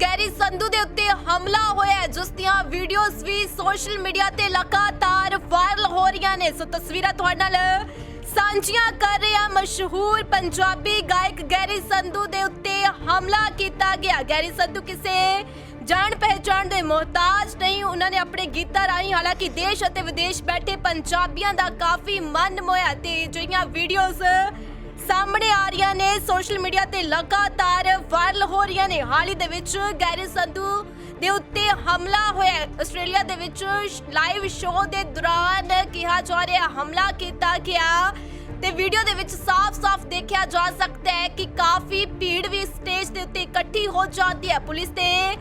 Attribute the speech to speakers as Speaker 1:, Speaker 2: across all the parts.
Speaker 1: Garry Sandhu ਦੇ ਉੱਤੇ ਹਮਲਾ ਹੋਇਆ ਜਿਸ ਦੀਆਂ ਵੀਡੀਓਜ਼ ਵੀ ਸੋਸ਼ਲ ਮੀਡੀਆ ਤੇ ਲਗਾਤਾਰ ਵਾਇਰਲ ਹੋ ਰਹੀਆਂ ਨੇ। ਸੋ ਤਸਵੀਰਾਂ ਤੁਹਾਡੇ ਨਾਲ ਸਾਂਝੀਆਂ ਕਰ ਰਿਹਾ ਮਸ਼ਹੂਰ ਪੰਜਾਬੀ ਗਾਇਕ ਗੈਰੀ ਸੰਧੂ ਦੇ ਉੱਤੇ ਹਮਲਾ ਕੀਤਾ ਗਿਆ। ਗੈਰੀ ਸੰਧੂ ਕਿਸੇ ਜਾਣ ਪਹਿਚਾਣ ਦੇ ਮੁਹਤਾਜ ਨਹੀਂ, ਉਹਨਾਂ ਨੇ ਆਪਣੇ ਗੀਤਾਂ ਰਾਹੀਂ ਹਾਲਾਂਕਿ ਦੇਸ਼ ਅਤੇ ਵਿਦੇਸ਼ ਬੈਠੇ ਪੰਜਾਬੀਆਂ ਦਾ ਕਾਫੀ ਮਨ ਮੋਇਆ ਤੇ ਜਿਹੜੀਆਂ ਵੀਡੀਓਜ਼ ਸਾਹਮਣੇ ਆ ਰਹੀਆਂ ਨੇ ਸੋਸ਼ਲ ਮੀਡੀਆ ਤੇ ਲਗਾਤਾਰ ਵਾਇਰਲ ਹੋ ਰਹੀਆਂ ਨੇ। ਹਾਲ ਹੀ ਦੇ ਵਿੱਚ ਗੈਰੀ ਸੰਧੂ ਦੇ ਉੱਤੇ ਹਮਲਾ ਹੋਇਆ ਆਸਟ੍ਰੇਲੀਆ ਦੇ ਵਿੱਚ ਲਾਈਵ ਸ਼ੋਅ ਦੇ ਦੌਰਾਨ ਕਿਹਾ ਜਾ ਰਿਹਾ ਹਮਲਾ ਕੀਤਾ ਗਿਆ ਤੇ ਵੀਡੀਓ ਦੇ ਵਿੱਚ ਸਾਫ਼-ਸਾਫ਼ ਦੇਖਿਆ ਜਾ ਸਕਦਾ ਹੈ ਕਿ ਕਾਫੀ ਭੀੜ ਵੀ ਸਟੇਜ ਦੇ ਉੱਤੇ ਇਕੱਠੀ ਹੋ ਜਾਂਦੀ ਹੈ। ਪੁਲਿਸ ਤੇ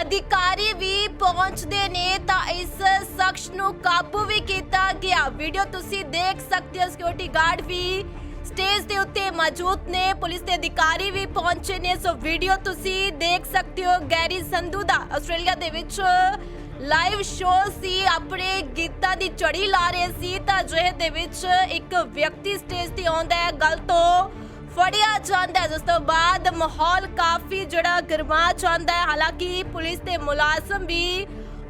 Speaker 1: ਅਧਿਕਾਰੀ ਵੀ ਪਹੁੰਚਦੇ ਨੇ ਤਾਂ ਇਸ ਸ਼ਖਸ ਨੂੰ ਕਾਬੂ ਵੀ ਕੀਤਾ ਗਿਆ। ਵੀਡੀਓ ਤੁਸੀਂ ਦੇਖ ਸਕਦੇ ਹੋ। ਸਿਕਿਉਰਿਟੀ ਗਾਰਡ ਵੀ ਸਟੇਜ ਦੇ ਉੱਤੇ ਮੌਜੂਦ ਨੇ, ਪੁਲਿਸ ਦੇ ਅਧਿਕਾਰੀ ਵੀ ਪਹੁੰਚੇ ਨੇ। ਸੋ ਵੀਡੀਓ ਤੁਸੀਂ ਦੇਖ ਸਕਦੇ ਹੋ ਗੈਰੀ ਸੰਧੂ ਦਾ। ਆਸਟ੍ਰੇਲੀਆ ਦੇ ਵਿੱਚ ਲਾਈਵ ਸ਼ੋਅ ਸੀ, ਆਪਣੇ ਗੀਤਾਂ ਦੀ ਚੜੀ ਲਾ ਰਹੇ ਸੀ। ਤਾਂ ਜਿਹੇ ਦੇ ਵਿੱਚ ਇੱਕ ਵਿਅਕਤੀ ਸਟੇਜ ਤੇ ਆਉਂਦਾ ਹੈ। ਗੱਲ ਤੋਂ ਫੜਿਆ ਜਾਂਦਾ ਹੈ। ਜਿਸ ਤੋਂ ਬਾਅਦ ਮਾਹੌਲ ਕਾਫੀ ਜਿਹੜਾ ਗਰਮਾ ਜਾਂਦਾ ਹੈ। ਹਾਲਾਂਕਿ ਪੁਲਿਸ ਤੇ ਮੁਲਾਜ਼ਮ ਵੀ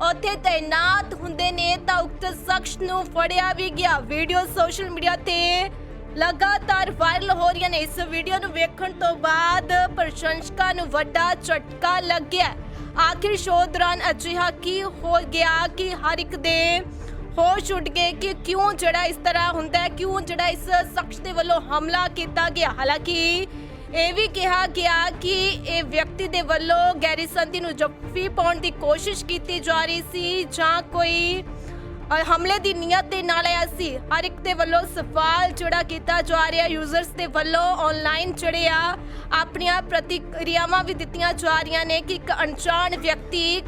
Speaker 1: ਉੱਥੇ ਤਾਇਨਾਤ ਹੁੰਦੇ ਨੇ, ਤਾਂ ਉਕਤ ਸ਼ਖਸ ਨੂੰ ਫੜਿਆ ਵੀ ਗਿਆ। ਵੀਡੀਓ ਸੋਸ਼ਲ ਮੀਡੀਆ ਤੇ ਲਗਾਤਾਰ ਵਾਇਰਲ ਹੋ ਰਹੀਆਂ ਨੇ। ਇਸ ਵੀਡੀਓ ਨੂੰ ਵੇਖਣ ਤੋਂ ਬਾਅਦ ਪ੍ਰਸ਼ੰਸਕਾਂ ਨੂੰ ਵੱਡਾ ਝਟਕਾ ਲੱਗਿਆ ਆਖਿਰ ਸ਼ੋਅ ਦੌਰਾਨ ਅਜਿਹਾ ਕੀ ਹੋ ਗਿਆ ਕਿ ਹਰ ਇੱਕ ਦੇ ਹੋਸ਼ ਉੱਡ ਗਏ ਕਿ ਕਿਉਂ ਜਿਹੜਾ ਇਸ ਤਰ੍ਹਾਂ ਹੁੰਦਾ ਹੈ, ਕਿਉਂ ਜਿਹੜਾ ਇਸ ਸ਼ਖਸ ਦੇ ਵੱਲੋਂ ਹਮਲਾ ਕੀਤਾ ਗਿਆ। ਹਾਲਾਂਕਿ ਇਹ ਵੀ ਕਿਹਾ ਗਿਆ ਕਿ ਇਹ ਵਿਅਕਤੀ ਦੇ ਵੱਲੋਂ ਗੈਰੀ ਸੰਧੀ ਨੂੰ ਜੱਫੀ ਪਾਉਣ ਦੀ ਕੋਸ਼ਿਸ਼ ਕੀਤੀ ਜਾ ਰਹੀ ਸੀ ਜਾਂ ਕੋਈ ਹਮਲੇ ਦੀ ਨੀਅਤ ਦੇ ਨਾਲ ਆਇਆ ਸੀ। ਹਰ ਇੱਕ ਦੇ ਵੱਲੋਂ ਸਵਾਲ ਜਿਹੜਾ ਕੀਤਾ ਜਾ ਰਿਹਾ। ਯੂਜ਼ਰਸ ਦੇ ਵੱਲੋਂ ਆਨਲਾਈਨ ਜਿਹੜੇ ਆ, ਆਪਣੀਆਂ ਪ੍ਰਤੀਕਿਰਿਆਵਾਂ ਵੀ ਦਿੱਤੀਆਂ ਜਾ ਰਹੀਆਂ ਨੇ ਕਿ ਇੱਕ ਅਣਜਾਣ ਵਿਅਕਤੀ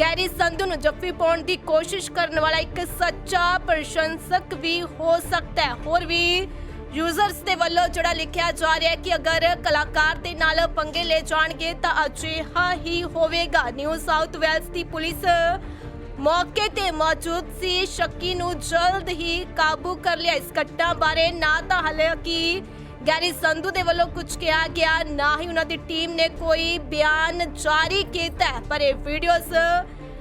Speaker 1: ਗੈਰੀ ਸੰਧੂ ਨੂੰ ਜੱਫੀ ਪਾਉਣ ਦੀ ਕੋਸ਼ਿਸ਼ ਕਰਨ ਵਾਲਾ ਇੱਕ ਸੱਚਾ ਪ੍ਰਸ਼ੰਸਕ ਵੀ ਹੋ ਸਕਦਾ ਹੈ। ਹੋਰ ਵੀ ਯੂਜ਼ਰਸ ਦੇ ਵੱਲੋਂ ਜਿਹੜਾ ਲਿਖਿਆ ਜਾ ਰਿਹਾ ਹੈ ਕਿ ਅਗਰ ਕਲਾਕਾਰ ਦੇ ਨਾਲ ਪੰਗੇ ਲੈ ਜਾਣਗੇ ਤਾਂ ਅਜਿਹਾ ਹੀ ਹੋਵੇਗਾ। ਨਿਊ ਸਾਊਥ ਵੇਲਸ ਦੀ ਪੁਲਿਸ ਮੌਕੇ ਤੇ ਮੌਜੂਦ ਸੀ। ਸ਼ੱਕੀ ਨੂੰ ਜਲਦ ਹੀ ਕਾਬੂ ਕਰ ਲਿਆ। ਇਸ ਘਟਨਾ ਬਾਰੇ ਨਾ ਤਾਂ ਹਾਲਾਂਕਿ ਗੈਰੀ ਸੰਧੂ ਦੇ ਵੱਲੋਂ ਕੁਝ ਕਿਹਾ ਗਿਆ, ਨਾ ਹੀ ਉਹਨਾਂ ਦੀ ਟੀਮ ਨੇ ਕੋਈ ਬਿਆਨ ਜਾਰੀ ਕੀਤਾ ਪਰ ਇਹ ਵੀਡੀਓਜ਼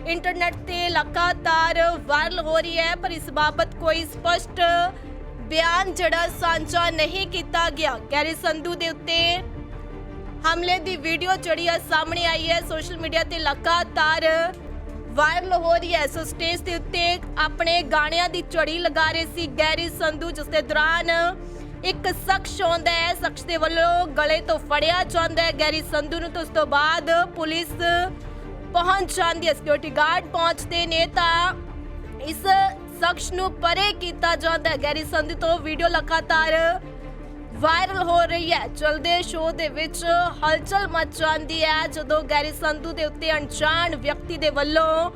Speaker 1: ਇੰਟਰਨੈਟ ਤੇ ਲਗਾਤਾਰ ਵਾਇਰਲ ਹੋ ਰਹੀ ਹੈ। ਪਰ ਇਸ ਬਾਬਤ ਕੋਈ ਸਪਸ਼ਟ ਬਿਆਨ ਜਿਹੜਾ ਸਾਂਝਾ ਨਹੀਂ ਕੀਤਾ ਗਿਆ। ਗੈਰੀ ਸੰਧੂ ਦੇ ਉੱਤੇ ਹਮਲੇ ਦੀ ਵੀਡੀਓ ਜਿਹੜੀ ਆ ਸਾਹਮਣੇ ਆਈ ਹੈ। ਸੋਸ਼ਲ ਮੀਡੀਆ ਤੇ ਲਗਾਤਾਰ ਵਾਇਰਲ ਹੋ ਰਹੀ ਹੈ। ਸੋ ਸਟੇਜ ਦੇ ਉੱਤੇ ਆਪਣੇ ਗਾਣਿਆਂ ਦੀ ਚੜੀ ਲਗਾ ਰਹੇ ਸੀ ਗੈਰੀ ਸੰਧੂ, ਜਿਸ ਦੇ ਦੌਰਾਨ ਇੱਕ ਸ਼ਖਸ ਆਉਂਦਾ ਹੈ। ਸ਼ਖਸ ਦੇ ਵੱਲੋਂ ਗਲੇ ਤੋਂ ਫੜਿਆ ਜਾਂਦਾ ਹੈ। ਗੈਰੀ ਸੰਧੂ ਨੂੰ ਤੇ ਉਸ ਤੋਂ ਬਾਅਦ ਪੁਲਿਸ ਪਹੁੰਚ ਜਾਂਦੀ ਹੈ। ਸਿਕਿਉਰਿਟੀ ਗਾਰਡ ਪਹੁੰਚਦੇ ਨੇ ਤਾਂ ਇਸ ਸ਼ਖਸ ਨੂੰ ਪਰੇ ਕੀਤਾ ਜਾਂਦਾ ਹੈ। ਗੈਰੀ ਸੰਧੂ ਤੋਂ ਵੀਡੀਓ ਲਗਾਤਾਰ ਵਾਇਰਲ ਹੋ ਰਹੀ ਹੈ। ਚਲਦੇ ਸ਼ੋਅ ਦੇ ਵਿੱਚ ਹਲਚਲ ਮਚ ਜਾਂਦੀ ਹੈ। ਜਦੋਂ ਗੈਰੀ ਸੰਧੂ ਦੇ ਉੱਤੇ ਅਣਜਾਣ ਵਿਅਕਤੀ ਦੇ ਵੱਲੋਂ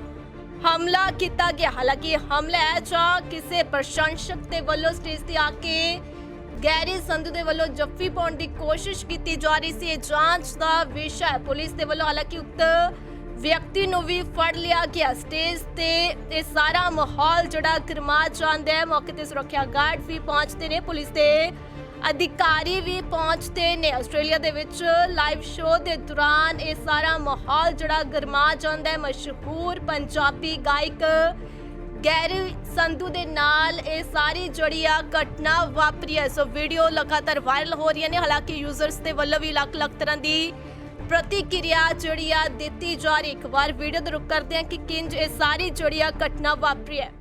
Speaker 1: ਹਮਲਾ ਕੀਤਾ ਗਿਆ, ਹਾਲਾਂਕਿ ਹਮਲਾ ਹੈ ਜਾਂ ਕਿਸੇ ਪ੍ਰਸ਼ੰਸਕ ਦੇ ਵੱਲੋਂ ਸਟੇਜ ਤੇ ਆ ਕੇ ਗੈਰੀ ਸੰਧੂ ਦੇ ਵੱਲੋਂ ਜੱਫੀ ਪਾਉਣ ਦੀ ਕੋਸ਼ਿਸ਼ ਕੀਤੀ ਜਾ ਰਹੀ ਸੀ। ਇਹ ਜਾਂਚ ਦਾ ਵਿਸ਼ਾ ਹੈ। ਪੁਲਿਸ ਦੇ ਵੱਲੋਂ ਹਾਲਾਂਕਿ ਉਕਤ ਵਿਅਕਤੀ ਨੂੰ ਵੀ ਫੜ ਲਿਆ ਗਿਆ। ਸਟੇਜ ਤੇ ਇਹ ਸਾਰਾ ਮਾਹੌਲ ਜਿਹੜਾ ਗਰਮਾ ਜਾਂਦਾ ਹੈ। ਮੌਕੇ ਤੇ ਸੁਰੱਖਿਆ ਗਾਰਡ ਵੀ ਪਹੁੰਚਦੇ ਨੇ। ਪੁਲਿਸ ਦੇ ਅਧਿਕਾਰੀ ਵੀ ਪਹੁੰਚਦੇ ਨੇ ਆਸਟ੍ਰੇਲੀਆ ਦੇ ਵਿੱਚ ਲਾਈਵ ਸ਼ੋਅ ਦੇ ਦੌਰਾਨ ਇਹ ਸਾਰਾ ਮਾਹੌਲ ਜਿਹੜਾ ਗਰਮਾ ਜਾਂਦਾ ਹੈ, ਮਸ਼ਹੂਰ ਪੰਜਾਬੀ ਗਾਇਕ ਗੈਰੀ ਸੰਧੂ ਦੇ ਨਾਲ ਇਹ ਸਾਰੀ ਜਿਹੜੀ ਆ ਘਟਨਾ ਵਾਪਰੀ ਹੈ। ਸੋ ਵੀਡੀਓ ਲਗਾਤਾਰ ਵਾਇਰਲ ਹੋ ਰਹੀਆਂ ਨੇ। ਹਾਲਾਂਕਿ ਯੂਜ਼ਰਸ ਦੇ ਵੱਲੋਂ ਵੀ ਅਲੱਗ-ਅਲੱਗ ਤਰ੍ਹਾਂ ਦੀ ਪ੍ਰਤੀਕਿਰਿਆ ਜਿਹੜੀ ਆ ਦਿੱਤੀ ਜਾ ਰਹੀ ਇੱਕ ਵਾਰ ਵੀਡੀਓ ਦਾ ਰੁਕ ਕਰਦੇ ਹਾਂ ਕਿ ਕਿੰਜ ਇਹ ਸਾਰੀ ਜਿਹੜੀ ਆ ਘਟਨਾ ਵਾਪਰੀ ਹੈ।